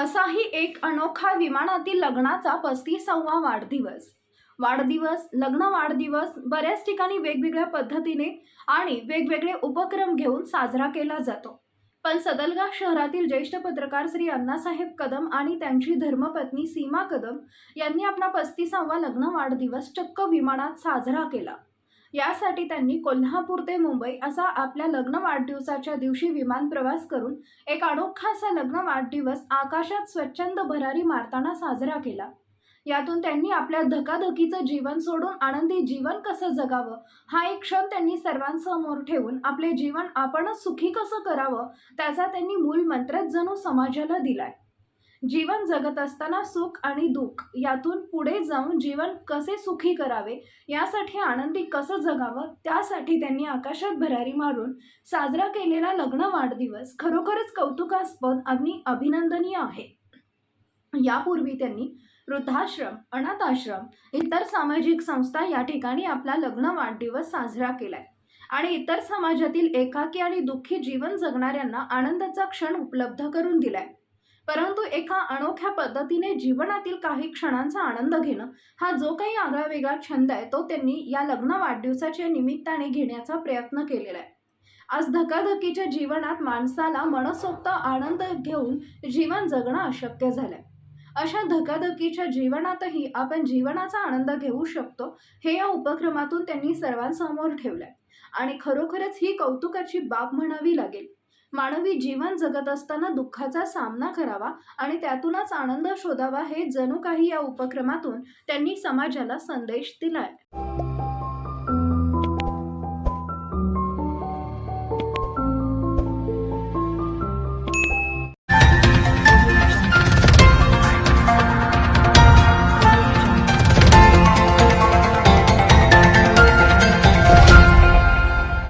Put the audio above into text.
असाही एक अनोखा विमानातील लग्नाचा पस्तीसावा वाढदिवस. वाढदिवस लग्न वाढदिवस बऱ्याच ठिकाणी वेगवेगळ्या पद्धतीने आणि वेगवेगळे उपक्रम घेऊन साजरा केला जातो. पण सदलगा शहरातील ज्येष्ठ पत्रकार श्री अण्णासाहेब कदम आणि त्यांची धर्मपत्नी सीमा कदम यांनी आपला पस्तीसावा लग्न वाढदिवस चक्क विमानात साजरा केला. यासाठी त्यांनी कोल्हापूर ते मुंबई असा आपल्या लग्न वाढदिवसाच्या दिवशी विमान प्रवास करून एक अनोखा असा लग्न वाढदिवस आकाशात स्वच्छंद भरारी मारताना साजरा केला. यातून त्यांनी आपल्या धकाधकीचं जीवन सोडून आनंदी जीवन कसं जगावं हा एक क्षण त्यांनी सर्वांसमोर ठेवून आपले जीवन आपणच सुखी कसं करावं त्याचा त्यांनी मूल मंत्रच जणू समाजाला दिलाय. जीवन जगत असताना सुख आणि दुःख यातून पुढे जाऊन जीवन कसे सुखी करावे यासाठी आनंदी कसं जगावं त्यासाठी त्यांनी आकाशात भरारी मारून साजरा केलेला लग्न वाढदिवस खरोखरच कौतुकास्पद आणि अभिनंदनीय आहे. यापूर्वी त्यांनी वृद्धाश्रम अनाथाश्रम इतर सामाजिक संस्था या ठिकाणी आपला लग्न वाढदिवस साजरा केलाय. आणि इतर समाजातील एकाकी आणि दुःखी जीवन जगणाऱ्यांना आनंदाचा क्षण उपलब्ध करून दिलाय. परंतु एका अनोख्या पद्धतीने जीवनातील काही क्षणांचा आनंद घेणं हा जो काही आगळा वेगळा छंद आहे तो त्यांनी या लग्न वाढदिवसाच्या निमित्ताने घेण्याचा प्रयत्न केलेला आहे. आज धकाधकीच्या जीवनात माणसाला मनसोक्त आनंद घेऊन जीवन जगणं अशक्य झालंय. अशा धकाधकीच्या जीवनातही आपण जीवनाचा आनंद घेऊ शकतो हे या उपक्रमातून त्यांनी सर्वांसमोर ठेवलंय. आणि खरोखरच ही कौतुकाची बाब म्हणावी लागेल. मानवी जीवन जगत असताना दुःखाचा सामना करावा आणि त्यातूनच आनंद शोधावा हे जणू काही या उपक्रमातून त्यांनी समाजाला संदेश दिलाय.